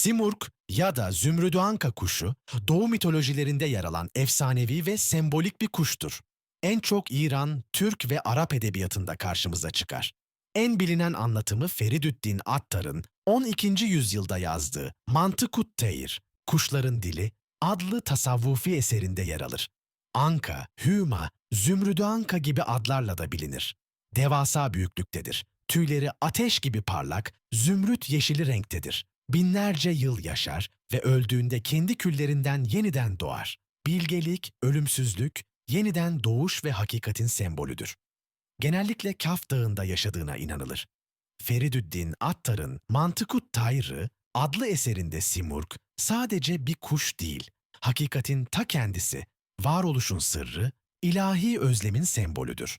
Simurg ya da Zümrüdüanka kuşu, Doğu mitolojilerinde yer alan efsanevi ve sembolik bir kuştur. En çok İran, Türk ve Arap edebiyatında karşımıza çıkar. En bilinen anlatımı Feridüddin Attar'ın 12. yüzyılda yazdığı Mantıkut Teyir, Kuşların Dili adlı tasavvufi eserinde yer alır. Anka, Hüma, Zümrüdü Anka gibi adlarla da bilinir. Devasa büyüklüktedir. Tüyleri ateş gibi parlak, zümrüt yeşili renktedir. Binlerce yıl yaşar ve öldüğünde kendi küllerinden yeniden doğar. Bilgelik, ölümsüzlük, yeniden doğuş ve hakikatin sembolüdür. Genellikle Kaf Dağı'nda yaşadığına inanılır. Feridüddin Attar'ın Mantıkut Tayrı adlı eserinde Simurg sadece bir kuş değil, hakikatin ta kendisi, varoluşun sırrı, ilahi özlemin sembolüdür.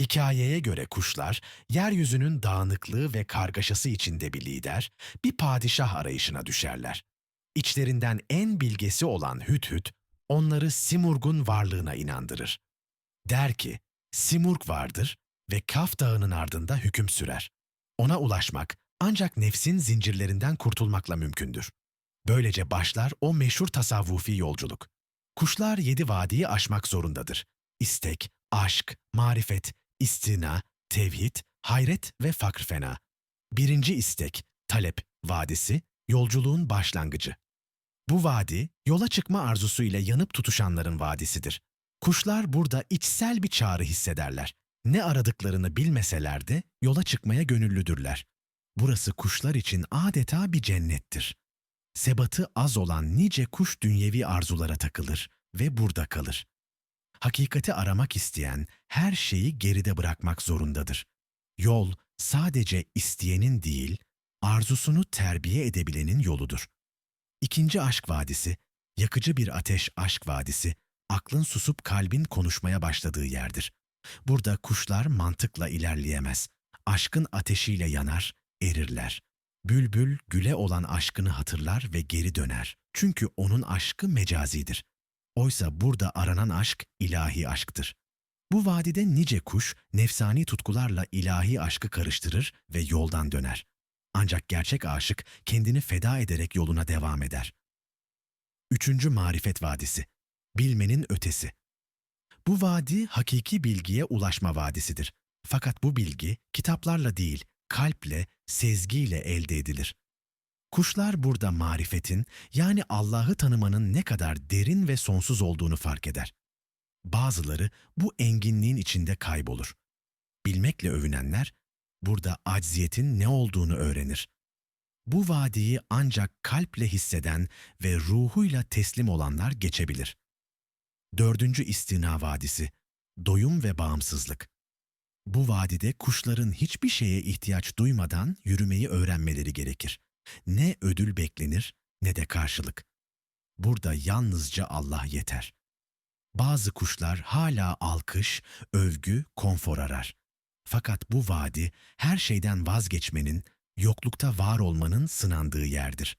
Hikayeye göre kuşlar, yeryüzünün dağınıklığı ve kargaşası içinde bir lider, bir padişah arayışına düşerler. İçlerinden en bilgesi olan Hüdhüd, onları Simurg'un varlığına inandırır. Der ki, Simurg vardır ve Kaf Dağı'nın ardında hüküm sürer. Ona ulaşmak ancak nefsin zincirlerinden kurtulmakla mümkündür. Böylece başlar o meşhur tasavvufi yolculuk. Kuşlar yedi vadiyi aşmak zorundadır. İstek, aşk, marifet, istina, tevhid, hayret ve fakr fena. Birinci istek, talep vadisi, yolculuğun başlangıcı. Bu vadi, yola çıkma arzusu ile yanıp tutuşanların vadisidir. Kuşlar burada içsel bir çağrı hissederler. Ne aradıklarını bilmeseler de yola çıkmaya gönüllüdürler. Burası kuşlar için adeta bir cennettir. Sebatı az olan nice kuş dünyevi arzulara takılır ve burada kalır. Hakikati aramak isteyen her şeyi geride bırakmak zorundadır. Yol sadece isteyenin değil, arzusunu terbiye edebilenin yoludur. İkinci aşk vadisi, yakıcı bir ateş aşk vadisi, aklın susup kalbin konuşmaya başladığı yerdir. Burada kuşlar mantıkla ilerleyemez. Aşkın ateşiyle yanar, erirler. Bülbül güle olan aşkını hatırlar ve geri döner. Çünkü onun aşkı mecazidir. Oysa burada aranan aşk ilahi aşktır. Bu vadide nice kuş nefsani tutkularla ilahi aşkı karıştırır ve yoldan döner. Ancak gerçek aşık kendini feda ederek yoluna devam eder. Üçüncü Marifet Vadisi Bilmenin ötesi Bu vadi hakiki bilgiye ulaşma vadisidir. Fakat bu bilgi kitaplarla değil, kalple, sezgiyle elde edilir. Kuşlar burada marifetin yani Allah'ı tanımanın ne kadar derin ve sonsuz olduğunu fark eder. Bazıları bu enginliğin içinde kaybolur. Bilmekle övünenler burada acziyetin ne olduğunu öğrenir. Bu vadiyi ancak kalple hisseden ve ruhuyla teslim olanlar geçebilir. Dördüncü istina vadisi, doyum ve bağımsızlık. Bu vadide kuşların hiçbir şeye ihtiyaç duymadan yürümeyi öğrenmeleri gerekir. Ne ödül beklenir ne de karşılık. Burada yalnızca Allah yeter. Bazı kuşlar hala alkış, övgü, konfor arar. Fakat bu vadi her şeyden vazgeçmenin, yoklukta var olmanın sınandığı yerdir.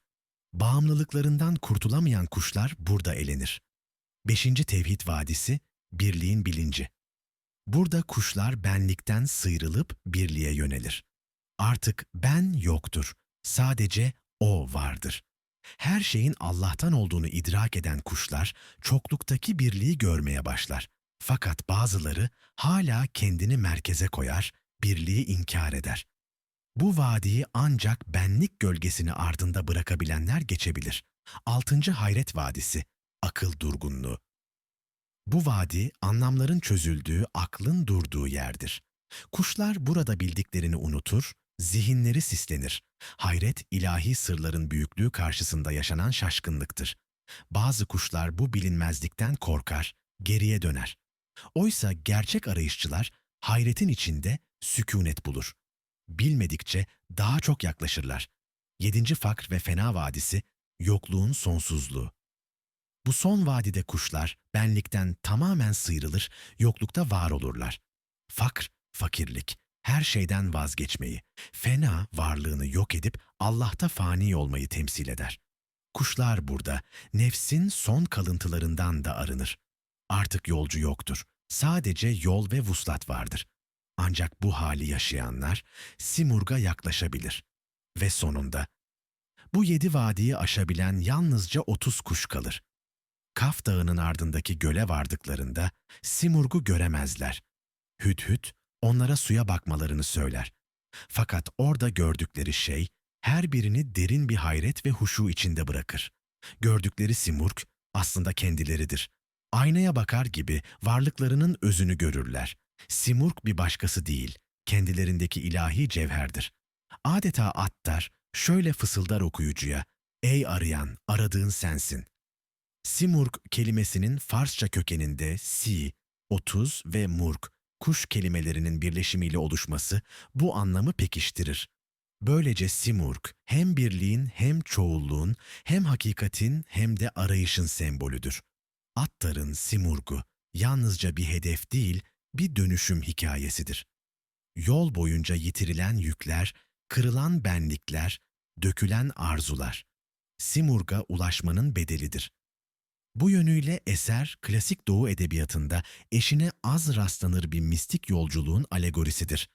Bağımlılıklarından kurtulamayan kuşlar burada elenir. Beşinci Tevhid Vadisi, birliğin bilinci. Burada kuşlar benlikten sıyrılıp birliğe yönelir. Artık ben yoktur, sadece O vardır. Her şeyin Allah'tan olduğunu idrak eden kuşlar çokluktaki birliği görmeye başlar. Fakat bazıları hala kendini merkeze koyar, birliği inkar eder. Bu vadiyi ancak benlik gölgesini ardında bırakabilenler geçebilir. Altıncı Hayret Vadisi, akıl durgunluğu. Bu vadi anlamların çözüldüğü, aklın durduğu yerdir. Kuşlar burada bildiklerini unutur, zihinleri sislenir. Hayret ilahi sırların büyüklüğü karşısında yaşanan şaşkınlıktır. Bazı kuşlar bu bilinmezlikten korkar, geriye döner. Oysa gerçek arayışçılar hayretin içinde sükunet bulur. Bilmedikçe daha çok yaklaşırlar. Yedinci Fakr ve Fena Vadisi, yokluğun sonsuzluğu. Bu son vadide kuşlar benlikten tamamen sıyrılır, yoklukta var olurlar. Fakr, fakirlik, her şeyden vazgeçmeyi, fena varlığını yok edip Allah'ta fani olmayı temsil eder. Kuşlar burada nefsin son kalıntılarından da arınır. Artık yolcu yoktur. Sadece yol ve vuslat vardır. Ancak bu hali yaşayanlar Simurg'a yaklaşabilir. Ve sonunda Bu yedi vadiyi aşabilen yalnızca 30 kuş kalır. Kaf Dağı'nın ardındaki göle vardıklarında Simurg'u göremezler. Hüdhüd onlara suya bakmalarını söyler. Fakat orada gördükleri şey her birini derin bir hayret ve huşu içinde bırakır. Gördükleri Simurg aslında kendileridir. Aynaya bakar gibi varlıklarının özünü görürler. Simurg bir başkası değil, kendilerindeki ilahi cevherdir. Adeta attar, şöyle fısıldar okuyucuya, Ey arayan, aradığın sensin. Simurg kelimesinin Farsça kökeninde si, otuz ve murg, kuş kelimelerinin birleşimiyle oluşması bu anlamı pekiştirir. Böylece Simurg hem birliğin hem çoğulluğun hem hakikatin hem de arayışın sembolüdür. Attar'ın Simurg'u yalnızca bir hedef değil, bir dönüşüm hikayesidir. Yol boyunca yitirilen yükler, kırılan benlikler, dökülen arzular. Simurg'a ulaşmanın bedelidir. Bu yönüyle eser klasik Doğu edebiyatında eşine az rastlanır bir mistik yolculuğun alegorisidir.